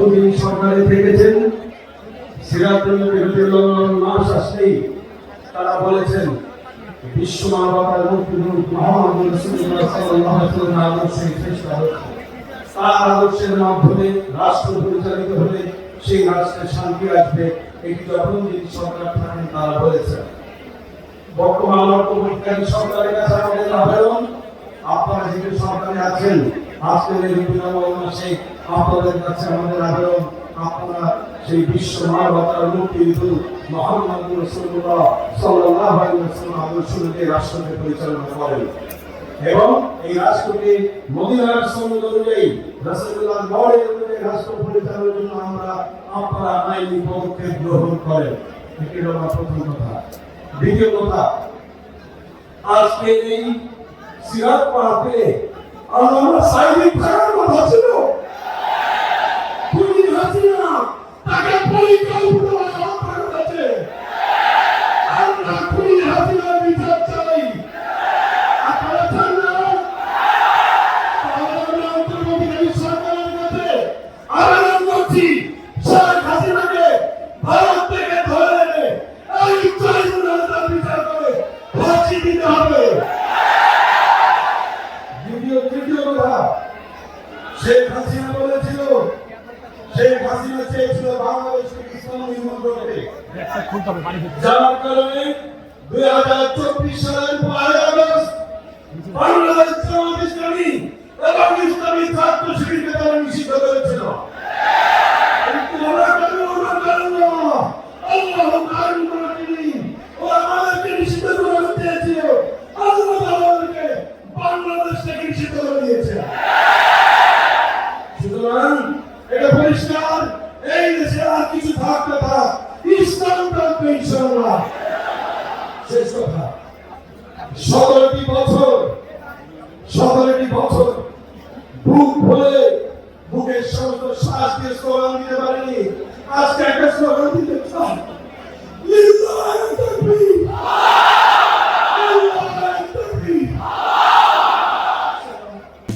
হবে সরকারে থেকেছেন তারা বলেছেন বর্তমান সরকারের কাছে আপনারা সরকারে আছেন আজকের এই মাসে আপনাদের কাছে আমাদের আবেদন আপনারা সেই বিশ্ব মানবতার মুক্তি দূত রসুল্লাহ আদর্শকে রাষ্ট্রকে পরিচালনা করেন। এবং এই রাষ্ট্রকে মদিনার সঙ্গে অনুযায়ী রাসূলুল্লাহ মডেল অনুযায়ী রাষ্ট্র পরিচালনার জন্য আমরা আপনারা আইনি পদক্ষেপ গ্রহণ করেন। এটি হলো প্রথম কথা। দ্বিতীয় কথা আজকে এই সিরাত পাহাড়ে আমরা সাইনিক থাকার কথা আবেদন করছি, শেখ হাসিনাকে ভারত থেকে ধরে এনে এই ট্রাইব্যুনাল তার বিচার করে ফাঁসি দিতে হবে। দ্বিতীয়, তৃতীয় কথা, শেখ হাসিনা বলেছিল, শেখ হাসিনা চেয়েছিল বাংলাদেশকে ইসলাম নির্মূল করতে। যার কারণে দুই হাজার চব্বিশ সালের পয়লা আগস্ট বাংলাদেশ ইসলামী এবং ইসলামী ছাত্র শিবিরকে তারা নিষিদ্ধ করেছিল পরিষ্কার, এই দেশে আর কিছু থাকবে থাক ইসলাম থাকবে, ইনশাআল্লাহ। শেষ কথা। সতেরোটি বছর সতেরোটি বছর বুক ভরে বুকের সমস্ত শ্বাস দিয়ে স্লোগান দিতে পারিনি। আজকে একটা স্লোগান দিতে